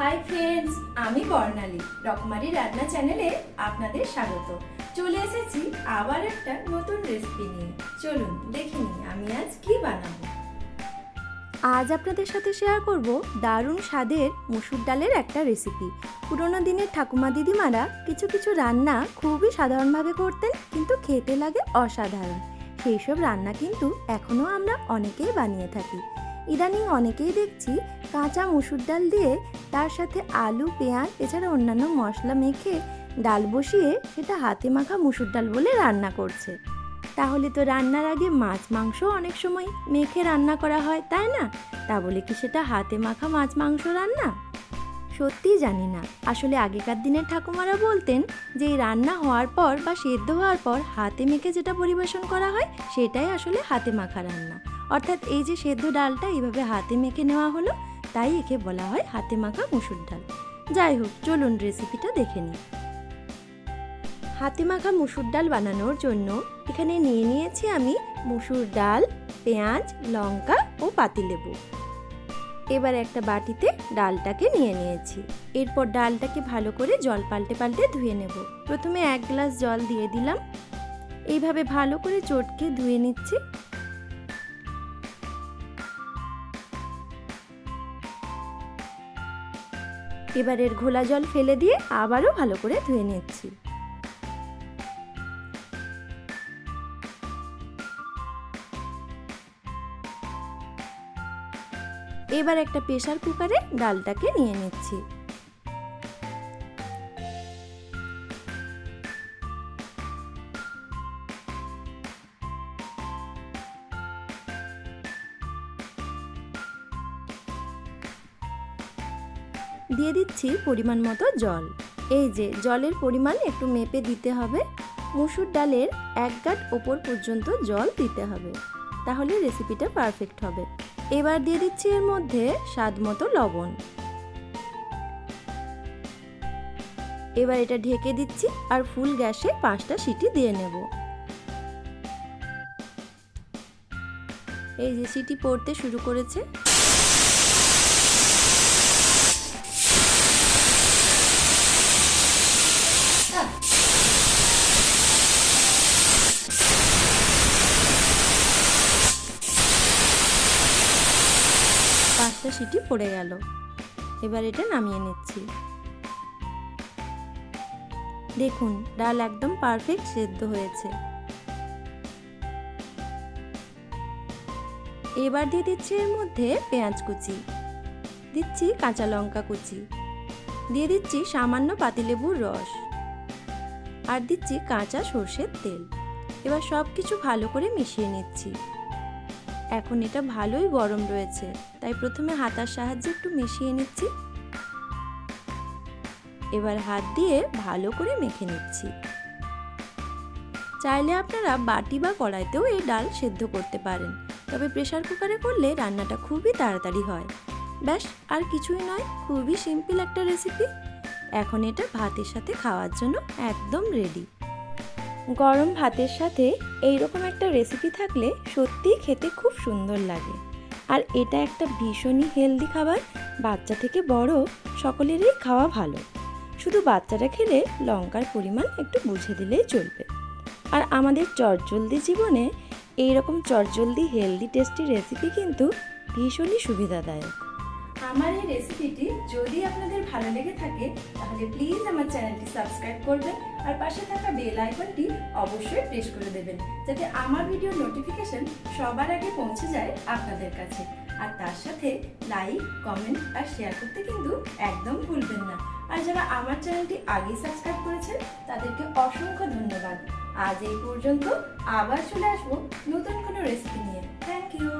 Hi friends আমি বর্ণালী। রকমারি রান্না চ্যানেলে আপনাদের স্বাগত। চলে এসেছি আবার একটা নতুন রেসিপি নিয়ে। চলুন, দেখে নিই আমি আজ কি বানাবো। আজ আপনাদের সাথে শেয়ার করব দারুণ স্বাদের মুসুর ডালের একটা রেসিপি পুরোনো দিনের ঠাকুমা দিদিমারা কিছু কিছু রান্না খুবই সাধারণভাবে করতেন, কিন্তু খেতে লাগে অসাধারণ। সেই সব রান্না কিন্তু এখনও আমরা অনেকেই বানিয়ে থাকি। ইদানিং অনেকেই দেখছি কাঁচা মুসুর ডাল দিয়ে তার সাথে আলু, পেঁয়াজ, এছাড়া অন্যান্য মশলা মেখে ডাল বসিয়ে সেটা হাতে মাখা মুসুর ডাল বলে রান্না করছে। তাহলে তো রান্নার আগে মাছ, মাংস অনেক সময় মেখে রান্না করা হয়, তাই না? তা বলে কি সেটা হাতে মাখা মাছ, মাংস রান্না? সত্যিই জানি না। আসলে আগেকার দিনের ঠাকুমারা বলতেন যে রান্না হওয়ার পর বা সেদ্ধ হওয়ার পর হাতে মেখে যেটা পরিবেশন করা হয়, সেটাই আসলে হাতে মাখা রান্না। অর্থাৎ এই যে সেদ্ধ ডালটা এইভাবে হাতে মেখে নেওয়া হলো, তাই একে বলা হয় হাতে মাখা মুসুর ডাল। যাই হোক, চলুন রেসিপিটা দেখে নিই। হাতে মাখা মুসুর ডাল বানানোর জন্য এখানে নিয়ে নিয়েছি আমি মুসুর ডাল, পেঁয়াজ, লঙ্কা ও পাতিলেবু। এবার একটা বাটিতে ডালটাকে নিয়ে নিয়েছি। এরপর ডালটাকে ভালো করে জল পাল্টে পাল্টে ধুয়ে নেব। প্রথমে এক গ্লাস জল দিয়ে দিলাম। এইভাবে ভালো করে চটকে ধুয়ে নিচ্ছি। এবারের ঘোলা জল ফেলে দিয়ে আবারও ভালো করে ধুয়ে নিচ্ছি। এবার একটা প্রেশার কুকারে ডালটাকে নিয়ে নিচ্ছি। দিয়ে দিচ্ছি পরিমাণ মতো জল। এই যে, জলের পরিমাণ একটু মেপে দিতে হবে। মুসুর ডালের এক গাঁট ওপর পর্যন্ত জল দিতে হবে। তাহলে রেসিপিটা পারফেক্ট হবে। এবার দিয়ে দিচ্ছি এর মধ্যে স্বাদ মতো লবণ। এবার এটা ঢেকে দিচ্ছি আর ফুল গ্যাসে পাঁচটা সিটি দিয়ে নেব। এই যে সিটি পড়তে শুরু করেছে। পাঁচটা সিটি পড়ে গেল। এবার এটা নামিয়ে নিচ্ছি। দেখুন, ডাল একদম পারফেক্ট সেদ্ধ হয়েছে। এবার দিয়ে দিচ্ছি এর মধ্যে পেঁয়াজ কুচি। দিচ্ছি কাঁচা লঙ্কা কুচি। দিয়ে দিচ্ছি সামান্য পাতিলেবুর রস। আর দিচ্ছি কাঁচা সর্ষের তেল। এবার সব কিছু ভালো করে মিশিয়ে নিচ্ছি। এখন এটা ভালোই গরম রয়েছে। তাই প্রথমে হাতার সাহায্যে একটু মিশিয়ে নিচ্ছি। এবার হাত দিয়ে ভালো করে মেখে নিচ্ছি। চাইলে আপনারা বাটি বা কড়াইতেও এই ডাল সেদ্ধ করতে পারেন। তবে প্রেশার কুকারে করলে রান্নাটা খুবই তাড়াতাড়ি হয়। ব্যাস, আর কিছুই নয়, খুবই সিম্পল একটা রেসিপি। এখন এটা ভাতের সাথে খাওয়ার জন্য একদম রেডি। গরম ভাতের সাথে এই রকম একটা রেসিপি থাকলে সত্যিই খেতে খুব সুন্দর লাগে। আর এটা একটা ভীষণই হেলদি খাবার, বাচ্চা থেকে বড় সকলেরই খাওয়া ভালো। শুধু বাচ্চারা খেলে লঙ্কার পরিমাণ একটু বুঝে দিলেই চলবে। আর আমাদের চটজলদি জীবনে এই রকম চটজলদি হেলদি টেস্টি রেসিপি কিন্তু ভীষণই সুবিধাদায়ক। আমার এই রেসিপিটি যদি আপনাদের ভালো লেগে থাকে, তাহলে প্লিজ আমার চ্যানেলটি সাবস্ক্রাইব করবেন আর পাশে থাকা বেল আইকনটি অবশ্যই প্রেস করে দেবেন, যাতে আমার ভিডিও নোটিফিকেশন সবার আগে পৌঁছে যায় আপনাদের কাছে। আর তার সাথে লাইক কমেন্ট আর শেয়ার করতে কিন্তু একদম ভুলবেন না। আর যারা আমার চ্যানেলটি আগেই সাবস্ক্রাইব করেছেন, তাদেরকে অসংখ্য ধন্যবাদ। আজ এই পর্যন্ত আবার চলে আসব নতুন কোনো রেসিপি নিয়ে। Thank you